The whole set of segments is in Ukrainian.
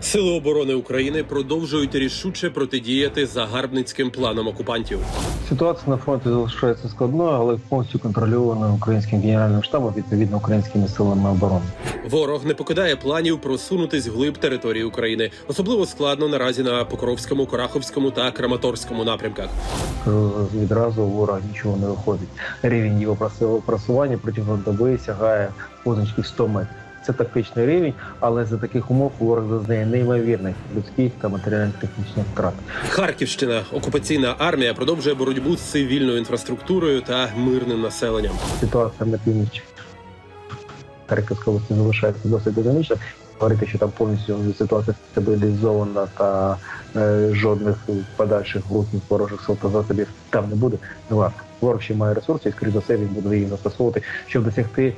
Сили оборони України продовжують рішуче протидіяти загарбницьким планам окупантів. Ситуація на фронті залишається складною, але повністю контрольованою українським генеральним штабом, відповідно українськими силами оборони. Ворог не покидає планів просунутись вглиб території України. Особливо складно наразі на Покровському, Кораховському та Краматорському напрямках. Відразу у ворога нічого не виходить. Рівень його просування протягом доби сягає позначки 100 метрів. Це тактичний рівень, але за таких умов ворог зазнає неймовірних людських та матеріально-технічних втрат. Харківщина окупаційна армія продовжує боротьбу з цивільною інфраструктурою та мирним населенням. Ситуація на півночі Харківської області залишається досить динамічна. Говорити, що там повністю ситуація стабілізована та е, жодних подальших рухів ворожих сил та засобів там не буде. Не варто. Ворог ще має ресурси, і скоріш за все він буде їх застосовувати, щоб досягти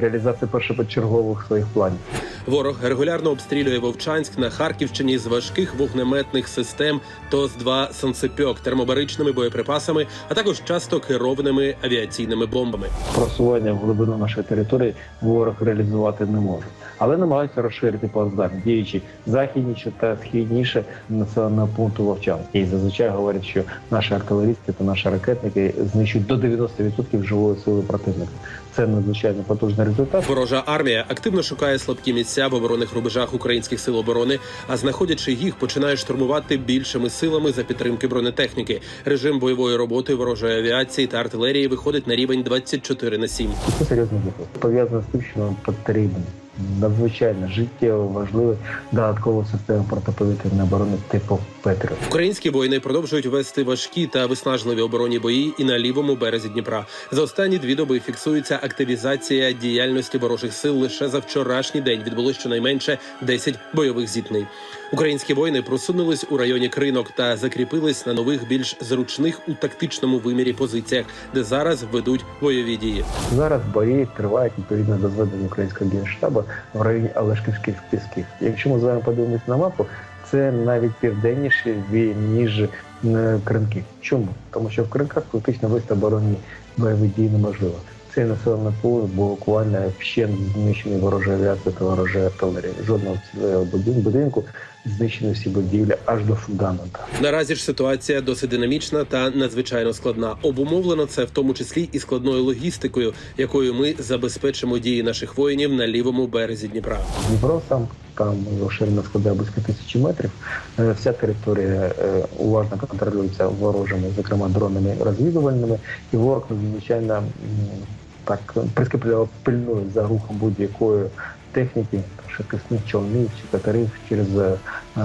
реалізації першопочергових своїх планів. Ворог регулярно обстрілює Вовчанськ на Харківщині з важких вогнеметних систем ТОС-2 «Санцепьок» термобаричними боєприпасами, а також часто керованими авіаційними бомбами. Просування в глибину нашої території ворог реалізувати не може, але намагаються розширити плацдарм, діючи західніше та східніше населеного пункту Вовчан. І зазвичай говорять, що наші артилерісти та наші ракетники знищують до 90% живої сили противника. Це надзвичайно потужний результат. Ворожа армія активно шукає слабкі місця в оборонних рубежах українських сил оборони, а знаходячи їх, починає штурмувати більшими силами за підтримки бронетехніки. Режим бойової роботи ворожої авіації та артилерії виходить на рівень 24 на 7. І це серйозно. Пов'язано з тим, що нам потрібен надзвичайно життєво важливий додаткова система протиповітряної оборони типу Петріот. Українські воїни продовжують вести важкі та виснажливі оборонні бої і на лівому березі Дніпра. За останні дві доби фіксується активізація діяльності ворожих сил. Лише за вчорашній день відбулось щонайменше 10 бойових зіткнень. Українські воїни просунулись у районі кринок та закріпились на нових більш зручних у тактичному вимірі позиціях, де зараз ведуть бойові дії. Зараз бої тривають відповідно до зведення українського генштабу в районі Олешківських пісків. Якщо ми з вами подивимось на мапу, це навіть південніше ніж е, Кринки. Чому? Тому що в Кринках фактично вести бойові дії неможливо. Цей населений пункт буквально вщент знищений ворожою авіацією та ворожою артилерією. Жодного будинку знищені всі будівлі аж до фундамента. Наразі ж ситуація досить динамічна та надзвичайно складна. Обумовлено це в тому числі і складною логістикою, якою ми забезпечимо дії наших воїнів на лівому березі Дніпра. Дніпро сам там ширина складає близько тисячі метрів. Е, Вся територія е, уважно контролюється ворожими, зокрема дронами розвідувальними, і ворог надзвичайно м, так прискіпливо пильнує за рухом будь-якої техніки, швидкісних човнів чи катерів через е, е,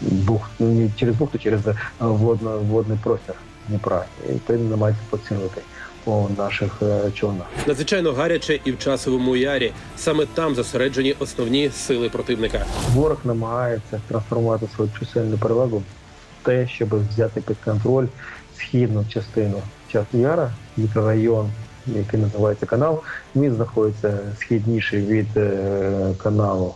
бухт, ну, не через бухту, через е, водно, водний простір Дніпра. І відповідно намагається поцілити по наших е, човнах. Надзвичайно гаряче і в часовому ярі. Саме там зосереджені основні сили противника. Ворог намагається трансформувати свою чисельну перевагу в те, щоб взяти під контроль східну частину часу яра, мікрорайон, який називається канал. Він знаходиться східніше від е, каналу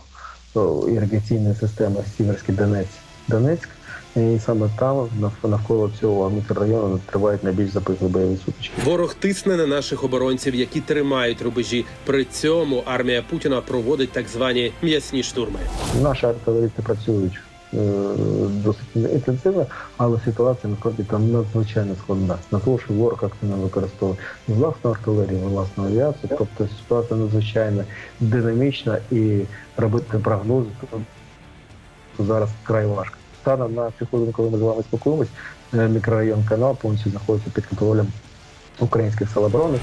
іригаційної системи Сіверський Донець Донецьк. І саме там навколо цього мікрорайону тривають найбільш запеклі бойові сутички. Ворог тисне на наших оборонців, які тримають рубежі. При цьому армія Путіна проводить так звані м'ясні штурми. Наші артилерісти працюють досить інтенсивно, але ситуація на фронті там надзвичайно складна. На того, що ворог активно використовує власну артилерію, власну авіацію. Тобто ситуація надзвичайно динамічна і робити прогнози то зараз край важко. Станом на цю хвилину, коли ми з вами спілкуємось, е, мікрорайон канал повністю знаходиться під контролем українських сил оборони.